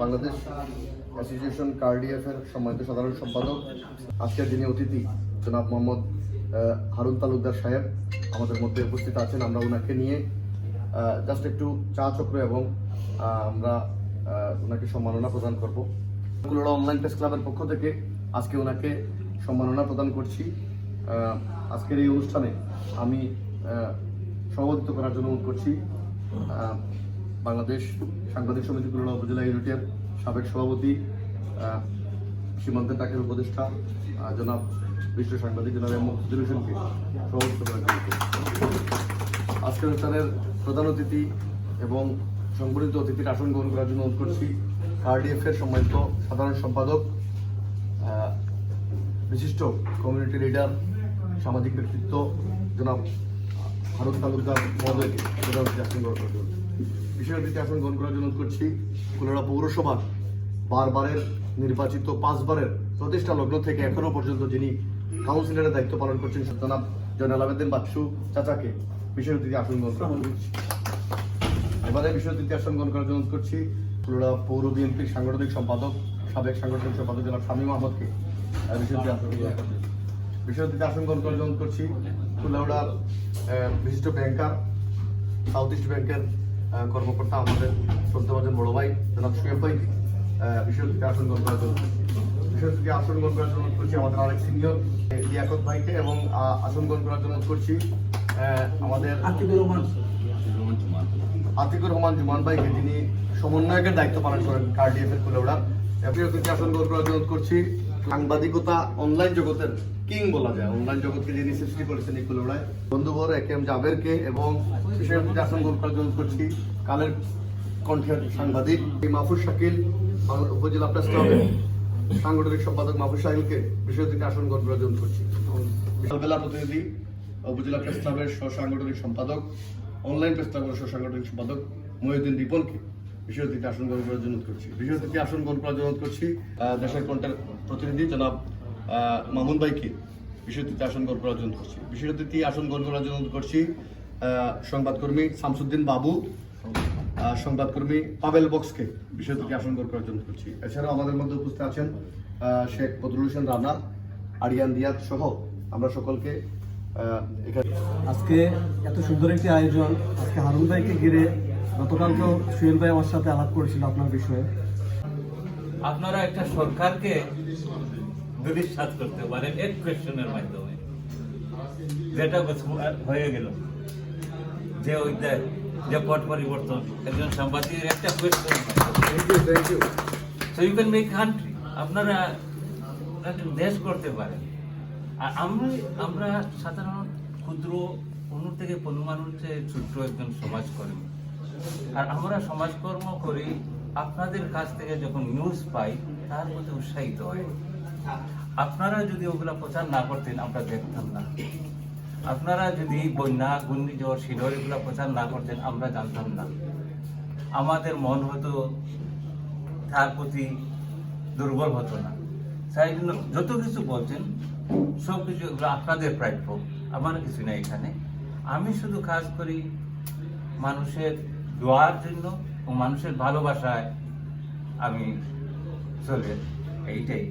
Bangladesh association কার্ডিএফ এর সম্মানিত সাধারণ সম্পাদক, আজকের যিনি অতিথি, জনাব মোহাম্মদ হারুন তালুকদার সাহেব আমাদের মধ্যে উপস্থিত আছেন। আমরা ওনাকে নিয়ে জাস্ট একটু চা চক্র এবং আমরা ওনাকে সম্মাননা প্রদান করব। কুলোড়া অনলাইন প্রেস ক্লাবের পক্ষ থেকে আজকে ওনাকে সম্মাননা প্রদান করছি। আজকের এই অনুষ্ঠানে আমি সভাপতিত্ব করার জন্য অনুরোধ করছি। বাংলাদেশ সাংবাদিক সমিতি কুলোড়া উপজেলা ইউনিটের সাবেক সভাপতি সীমান্তের ডাকের উপদেষ্টা জনাব বিশ্ব সাংবাদিক জনাব মফিজুল হোসেনকে। আজকের অনুষ্ঠানের প্রধান অতিথি এবং সংগঠিত অতিথির আসন গ্রহণ করার জন্য অনুরোধ করছি কার্ডিএফ এর সম্মানিত সাধারণ সম্পাদক বিশিষ্ট কমিউনিটি লিডার সামাজিক ব্যক্তিত্ব জনাব ভারত তালুকদার প্রধান আসন গ্রহণ করার জন্য বিশেষ অতিথি আসন গ্রহণ করার জন্য করছি। কুলারা পৌরসভার বারবারের নির্বাচিত পাঁচবারের প্রতিষ্ঠা লগ্ন থেকে এখনও পর্যন্ত যিনি কাউন্সিলরের দায়িত্ব পালন করছেন জনাব জয়নাল আবেদিন বাচ্চু চাচাকে বিশেষ অতিথি আসন গ্রহণ জন্য এবারে বিষয় তৃতীয় আসন গ্রহণ করার জন্য করছি কুলড়া পৌর বিএনপির সাংগঠনিক সম্পাদক সাবেক সাংগঠনিক সম্পাদক জনাব শামীম আহমদকে। আহ, বিষয় তৃতীয় আসন গ্রহণ করার জন্য। করছি কুলাউড়ার আহ, বিশিষ্ট ব্যাংকার সাউথ ইস্ট ব্যাংকের কর্মকর্তা আমাদের শ্রদ্ধাভাজন বড় ভাই জনাব সুয়েব ভাই বিষয় তৃতীয় আসন গ্রহণ করার জন্য। বিষয় তৃতীয় আসন গ্রহণ করার জন্য করছি আমাদের আরেক সিনিয়র লিয়াকত ভাইকে এবং আসন গ্রহণ করার জন্য করছি আমাদের আকিবুর রহমান। আতিকুর রহমান জুমান ভাইকে যিনি সমন্বয়কের দায়িত্ব পালন করেন কার্ডিএফ এর কুলেওড়া প্রিয় অতিথি আসন গ্রহণ করার জন্য করছি। সাংবাদিকতা অনলাইন জগতের কিং বলা যায়। অনলাইন জগৎকে যিনি সৃষ্টি করেছেন এই কুলেওড়ায় বন্ধুবর এ কে এম জাবেরকে এবং করার করছি কালের কণ্ঠের সাংবাদিক এই মাহফুজ শাকিল উপজেলা প্রেস ক্লাবের সাংগঠনিক সম্পাদক মাহফুজ শাকিলকে বিশেষ অতিথি আসন গ্রহণ করছি। বিকালবেলা প্রতিনিধি উপজেলা প্রেস ক্লাবের সহ-সাংগঠনিক সম্পাদক অনলাইন প্রেস ক্লাবের সহ-সাংগঠনিক সম্পাদক মহিউদ্দিন রিপনকে। অতিথি আসন গ্রহণ করার জন্য করছি। অতিথি আসন গ্রহণ করার জন্য করছি দেশের কণ্ঠের প্রতিনিধি জনাব মামুন ভাইকে অতিথি আসন গ্রহণ করার জন্য করছি। অতিথি আসন গ্রহণ করার জন্য করছি সংবাদকর্মী শামসুদ্দিন বাবু সংবাদকর্মী পাবেল বক্সকে অতিথি আসন গ্রহণ করার জন্য করছি। এছাড়াও আমাদের মধ্যে উপস্থিত আছেন শেখ বদরুল হোসেন রানা, আরিয়ান দিয়াদ সহ আমরা সকলকে আজকে এত সুন্দর একটি আয়োজন, আজকে হারুন ভাইকে ঘিরে গতকাল তো সুয়েল ভাই আমার সাথে আলাপ করেছিল আপনার বিষয়ে। আপনারা একটা সরকারকে দুরিশ্বাস করতে পারেন এক মাধ্যমে। যেটা হয়ে গেল। যে ওই যে- পট পরিবর্তন একজন সাংবাদিকের একটা question so you can make country আপনারা একটা দেশ করতে পারেন। আর আমরা আমরা সাধারণ ক্ষুদ্র পনেরো থেকে পনেরো মানুষের ছোট্ট একজন সমাজকর্মী আর আমরা সমাজকর্ম করি, আপনাদের কাছ থেকে যখন নিউজ পাই, তার প্রতি উৎসাহিত হয়। আপনারা যদি ওগুলা প্রচার না করতেন, আমরা দেখতাম না। আপনারা যদি বন্যা, ঘূর্ণিঝড় শিডর এগুলা প্রচার না করতেন, আমরা জানতাম না। আমাদের মন হতো, তার প্রতি দুর্বল হতো না। তাই জন্য যত কিছু বলছেন, সব কিছু এগুলো আপনাদের প্রাপ্য। আমার কিছু নেই এখানে। আমি শুধু কাজ করি মানুষের দোয়ার জন্য ও মানুষের ভালোবাসায় আমি চলে এইটাই।